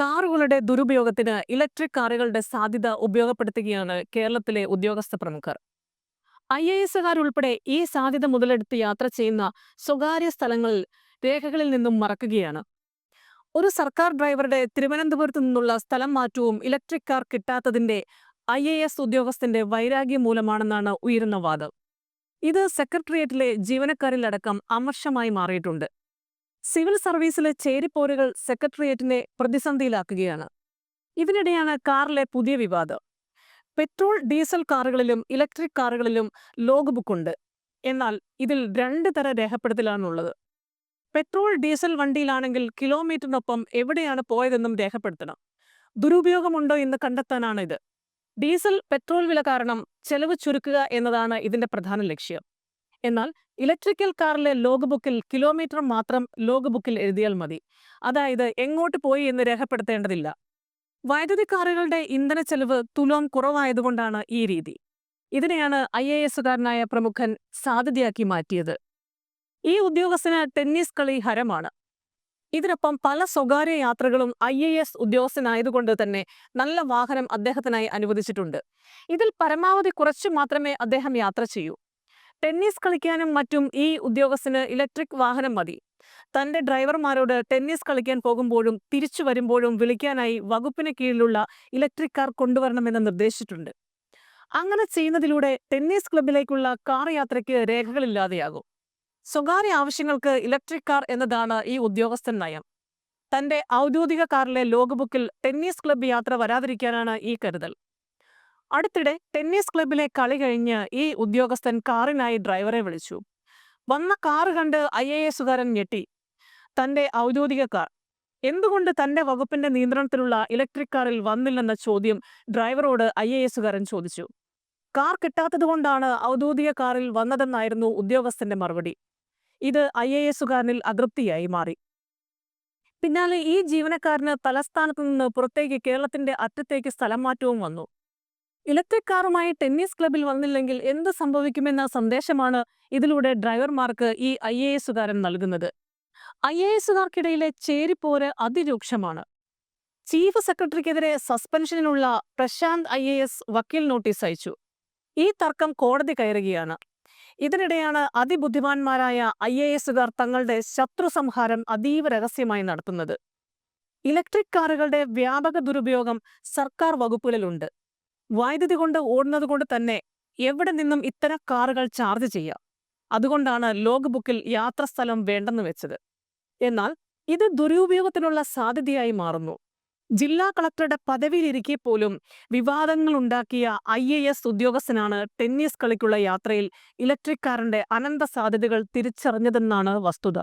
കാറുകളുടെ ദുരുപയോഗത്തിന് ഇലക്ട്രിക് കാറുകളുടെ സാധ്യത ഉപയോഗപ്പെടുത്തുകയാണ് കേരളത്തിലെ ഉദ്യോഗസ്ഥ പ്രമുഖർ. ഐ എ എസുകാരുൾപ്പെടെ ഈ സാധ്യത മുതലെടുത്ത് യാത്ര ചെയ്യുന്ന സ്വകാര്യ സ്ഥലങ്ങളിൽ രേഖകളിൽ നിന്നും മറക്കുകയാണ്. ഒരു സർക്കാർ ഡ്രൈവറുടെ തിരുവനന്തപുരത്തു നിന്നുള്ള സ്ഥലം മാറ്റവും ഇലക്ട്രിക് കാർ കിട്ടാത്തതിന്റെ ഐ എ എസ് ഉദ്യോഗസ്ഥന്റെ വൈരാഗ്യം മൂലമാണെന്നാണ് ഉയരുന്ന വാദം. ഇത് സെക്രട്ടേറിയറ്റിലെ ജീവനക്കാരിലടക്കം അമർഷമായി മാറിയിട്ടുണ്ട്. സിവിൽ സർവീസിലെ ചേരിപ്പോരുകൾ സെക്രട്ടേറിയറ്റിനെ പ്രതിസന്ധിയിലാക്കുകയാണ്. ഇതിനിടെയാണ് കാറിലെ പുതിയ വിവാദം. പെട്രോൾ ഡീസൽ കാറുകളിലും ഇലക്ട്രിക് കാറുകളിലും ലോഗ് ബുക്ക് ഉണ്ട് എന്നാൽ ഇതിൽ രണ്ട് തര രേഖപ്പെടുത്തലാണുള്ളത്. പെട്രോൾ ഡീസൽ വണ്ടിയിലാണെങ്കിൽ കിലോമീറ്ററിനൊപ്പം എവിടെയാണ് പോയതെന്നും രേഖപ്പെടുത്തണം. ദുരുപയോഗമുണ്ടോ എന്ന് കണ്ടെത്താനാണ് ഇത് ഡീസൽ പെട്രോൾ വില കാരണം ചെലവ് ചുരുക്കുക എന്നതാണ് ഇതിന്റെ പ്രധാന ലക്ഷ്യം. എന്നാൽ ഇലക്ട്രിക്കൽ കാറിലെ ലോഗ് ബുക്കിൽ കിലോമീറ്റർ മാത്രം ലോഗ് ബുക്കിൽ എഴുതിയാൽ മതി. അതായത് എങ്ങോട്ട് പോയി എന്ന് രേഖപ്പെടുത്തേണ്ടതില്ല. വൈദ്യുതി കാറുകളുടെ ഇന്ധന ചെലവ് തുലോം കുറവായതുകൊണ്ടാണ് ഈ രീതി. ഇതിനെയാണ് ഐ എ എസുകാരനായ പ്രമുഖൻ സാധ്യതയാക്കി മാറ്റിയത്. ഈ ഉദ്യോഗസ്ഥന് ടെന്നീസ് കളി ഹരമാണ്. ഇതിനൊപ്പം പല സ്വകാര്യ യാത്രകളും ഐ എ എസ് ഉദ്യോഗസ്ഥനായതുകൊണ്ട് തന്നെ നല്ല വാഹനം അദ്ദേഹത്തിനായി അനുവദിച്ചിട്ടുണ്ട്. ഇതിൽ പരമാവധി കുറച്ചു മാത്രമേ അദ്ദേഹം യാത്ര ചെയ്യൂ. ടെന്നീസ് കളിക്കാനും മറ്റും ഈ ഉദ്യോഗസ്ഥന് ഇലക്ട്രിക് വാഹനം മതി. തന്റെ ഡ്രൈവർമാരോട് ടെന്നീസ് കളിക്കാൻ പോകുമ്പോഴും തിരിച്ചു വരുമ്പോഴും വിളിക്കാനായി വകുപ്പിന് കീഴിലുള്ള ഇലക്ട്രിക് കാർ കൊണ്ടുവരണമെന്ന് നിർദ്ദേശിച്ചിട്ടുണ്ട്. അങ്ങനെ ചെയ്യുന്നതിലൂടെ ടെന്നീസ് ക്ലബിലേക്കുള്ള കാർ യാത്രയ്ക്ക് രേഖകളില്ലാതെയാകും സ്വകാര്യ ആവശ്യങ്ങൾക്ക് ഇലക്ട്രിക് കാർ എന്നതാണ് ഈ ഉദ്യോഗസ്ഥൻ നയം. തന്റെ ഔദ്യോഗിക കാറിലെ ലോഗ് ബുക്കിൽ ടെന്നീസ് ക്ലബ്ബ് യാത്ര വരാതിരിക്കാനാണ് ഈ കരുതൽ. അടുത്തിടെ ടെന്നീസ് ക്ലബിലെ കളി കഴിഞ്ഞ് ഈ ഉദ്യോഗസ്ഥൻ കാറിനായി ഡ്രൈവറെ വിളിച്ചു. വന്ന കാർ കണ്ട് ഐ എ എസുകാരൻ ഞെട്ടി. തന്റെ ഔദ്യോഗിക കാർ. എന്തുകൊണ്ട് തന്റെ വകുപ്പിന്റെ നിയന്ത്രണത്തിലുള്ള ഇലക്ട്രിക് കാറിൽ വന്നില്ലെന്ന ചോദ്യം ഡ്രൈവറോട് ഐ എ എസുകാരൻ ചോദിച്ചു. കാർ കിട്ടാത്തതുകൊണ്ടാണ് ഔദ്യോഗിക കാറിൽ വന്നതെന്നായിരുന്നു ഉദ്യോഗസ്ഥന്റെ മറുപടി. ഇത് ഐ എ എസുകാരനിൽ അതൃപ്തിയായി മാറി. പിന്നാലെ ഈ ജീവനക്കാരന് തലസ്ഥാനത്ത് നിന്ന് പുറത്തേക്ക് കേരളത്തിന്റെ അറ്റത്തേക്ക് സ്ഥലം മാറ്റവും വന്നു. ഇലക്ട്രിക് ടെന്നീസ് ക്ലബിൽ വന്നില്ലെങ്കിൽ എന്ത് സംഭവിക്കുമെന്ന സന്ദേശമാണ് ഇതിലൂടെ ഡ്രൈവർമാർക്ക് ഈ ഐ എ എസുകാരൻ നൽകുന്നത്. ഐ എ എസുകാർക്കിടയിലെ ചേരിപ്പോര് അതിരൂക്ഷമാണ്. ചീഫ് സെക്രട്ടറിക്കെതിരെ സസ്പെൻഷനിലുള്ള പ്രശാന്ത് ഐ എ എസ് വക്കീൽ നോട്ടീസ് അയച്ചു. ഈ തർക്കം കോടതി കയറുകയാണ്. ഇതിനിടെയാണ് അതിബുദ്ധിമാന്മാരായ ഐ എ എസുകാർ തങ്ങളുടെ ശത്രു സംഹാരം അതീവ രഹസ്യമായി നടത്തുന്നത്. ഇലക്ട്രിക് കാറുകളുടെ വ്യാപക ദുരുപയോഗം സർക്കാർ വകുപ്പുകളിലുണ്ട്. വൈദ്യുതി കൊണ്ട് ഓടുന്നത് കൊണ്ട് തന്നെ എവിടെ നിന്നും ഇത്തരം കാറുകൾ ചാർജ് ചെയ്യാം അതുകൊണ്ടാണ് ലോഗ് ബുക്കിൽ യാത്രാസ്ഥലം വേണ്ടെന്ന് വെച്ചത്. എന്നാൽ ഇത് ദുരുപയോഗത്തിനുള്ള സാധ്യതയായി മാറുന്നു. ജില്ലാ കളക്ടറുടെ പദവിയിലിരിക്കെ പോലും വിവാദങ്ങൾ ഉണ്ടാക്കിയ ഐ എ എസ് ഉദ്യോഗസ്ഥനാണ് ടെന്നീസ് കളിക്കുള്ള യാത്രയിൽ ഇലക്ട്രിക് കാറിന്റെ അനന്ത സാധ്യതകൾ തിരിച്ചറിഞ്ഞതെന്നാണ് വസ്തുത.